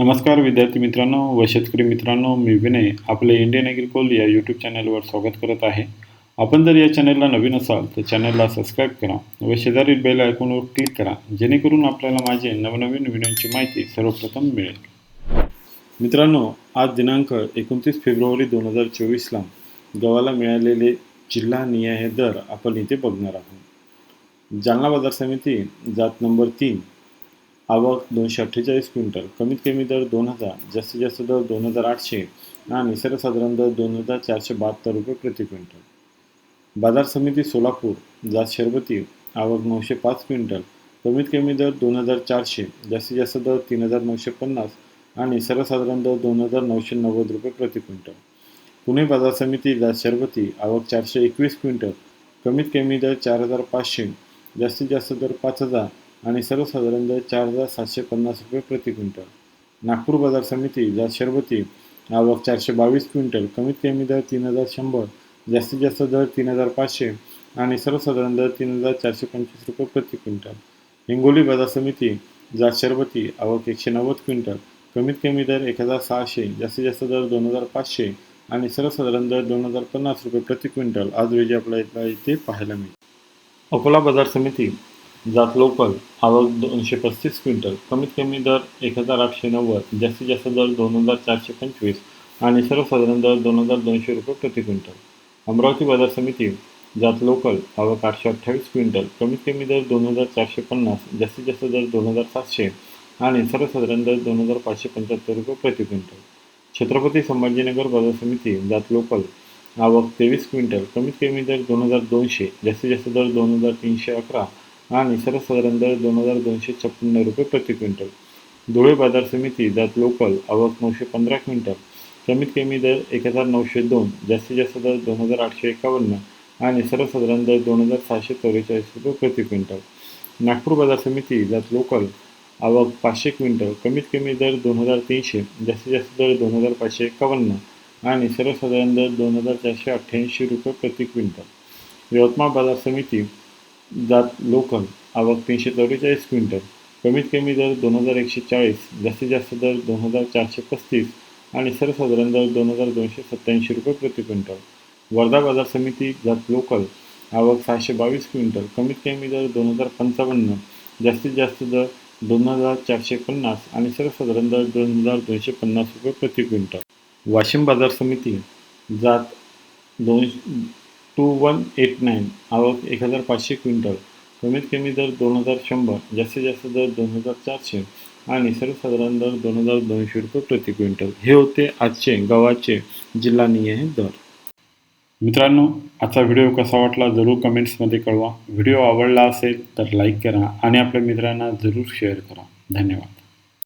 नमस्कार विद्यार्थी मित्रांनो व शेतकरी मित्रांनो मी विनय आपले इंडियन ॲग्रिकोल या यूट्यूब चॅनलवर स्वागत करत आहे. आपण जर या चॅनलला नवीन असाल तर चॅनलला सबस्क्राईब करा व शेजारील बेल आयकॉनवर क्लिक करा जेणेकरून आपल्याला माझे नवनवीन व्हिडिओची माहिती सर्वप्रथम मिळेल. मित्रांनो आज दिनांक एकोणतीस फेब्रुवारी दोन हजार चोवीसला गव्हाला मिळालेले जिल्हा नियाय दर आपण इथे बघणार आहोत. जालना बाजार समिती जात नंबर तीन आवक दोनशे अठ्ठेचाळीस क्विंटल. कमीत कमी दर दोन हजार जास्तीत जास्त दर दोन हजार आठशे आणि सर्वसाधारण दर दोन हजार चारशे बहात्तर रुपये प्रति क्विंटल. बाजार समिती सोलापूर जात शरबती आवक नऊशे पाच क्विंटल. कमीत कमी दर दोन हजार चारशे जास्तीत जास्त दर तीन हजार नऊशे पन्नास आणि सर्वसाधारण दर दोन हजार नऊशे नव्वद रुपये प्रति क्विंटल. पुणे बाजार समिती जात शरबती आवक चारशे एकवीस क्विंटल. कमीत कमी दर चार हजार पाचशे जास्तीत जास्त दर पाच हजार आणि सर्वसाधारण दर चार हजार सातशे पन्नास रुपये प्रति क्विंटल. नागपूर बाजार समिती जात शरबती आवक चारशे बावीस क्विंटल कमीत कमी दर तीन हजार शंभर जास्तीत जास्त दर तीन हजार पाचशे आणि सर्वसाधारण दर तीन हजार चारशे पंचवीस रुपये प्रति क्विंटल. हिंगोली बाजार समिती जात शरबती आवक एकशे नव्वद क्विंटल कमीत कमी दर एक हजार सहाशे जास्तीत जास्त दर दोन हजार पाचशे आणि सर्वसाधारण दर दोन हजार पन्नास रुपये प्रति क्विंटल. आज रोजी आपल्याला इथे पाहायला मिळेल. अकोला बाजार समिती जात लोकल आवक दोनशे पस्तीस क्विंटल. कमीत कमी दर एक हजार आठशे नव्वद जास्तीत जास्त दर दोन हजार चारशे पंचवीस आणि सर्वसाधारण दर दोन हजार दोनशे रुपये प्रति क्विंटल. अमरावती बाजार समिती जात लोकल आवक आठशे अठ्ठावीस क्विंटल. कमीत कमी दर दोन हजार चारशे पन्नास जास्तीत जास्त दर दोन हजार सातशे आणि सर्वसाधारण दर दोन हजार पाचशे पंच्याहत्तर रुपये प्रति क्विंटल. छत्रपती संभाजीनगर बाजार समिती जात लोकल आवक तेवीस क्विंटल. कमीत कमी दर दोन हजार दोनशे जास्तीत जास्त दर दोन हजार तीनशे अकरा आणि सर्वसाधारण दर दोन हजार दोनशे छप्पन्न रुपये प्रति क्विंटल. धुळे बाजार समिती जात लोकल आवक नऊशे पंधरा क्विंटल. कमीत कमी दर एक हजार नऊशे दोन जास्तीत जास्त दर दोन हजार आठशे एकावन्न आणि सर्वसाधारण दर दोन हजार सहाशे चौवेचाळीस रुपये प्रति क्विंटल. नागपूर बाजार समिती जात लोकल आवक पाचशे क्विंटल. कमीत कमी दर दोन हजार तीनशे जास्तीत जास्त दर दोन हजार पाचशे एकावन्न आणि सर्वसाधारण दर दोन हजार चारशे अठ्ठ्याऐंशी रुपये प्रति क्विंटल. यवतमाळ बाजार समिती जात लोकल आवक तीनशे चौवेचाळीस क्विंटल. कमीत कमी दर दोन हजार एकशे चाळीस जास्तीत जास्त दर दोन हजार चारशे पस्तीस आणि सर्वसाधारण दर दोन हजार दोनशे सत्त्याऐंशी रुपये प्रति क्विंटल. वर्धा बाजार समिती जात लोकल आवक सहाशे बावीस क्विंटल. कमीत कमी दर दोन हजार पंचावन्न जास्तीत जास्त दर दोन हजार चारशे पन्नास आणि सर्वसाधारण दर दोन हजार दोनशे पन्नास रुपये प्रति क्विंटल. वाशिम बाजार समिती जात दोन टू वन एट नाईन आवक एक हजार पाचशे क्विंटल. कमीत कमी दर दोन हजार शंभर जास्तीत जास्त दर दोन हजार चारशे आणि सर्वसाधारण दर दोन हजार दोनशे रुपये प्रति क्विंटल. हे होते आजचे गव्हाचे जिल्हानिहाय दर. मित्रांनो आजचा व्हिडिओ कसा वाटला जरूर कमेंट्समध्ये कळवा. व्हिडिओ आवडला असेल तर लाईक करा आणि आपल्या मित्रांना जरूर शेअर करा. धन्यवाद.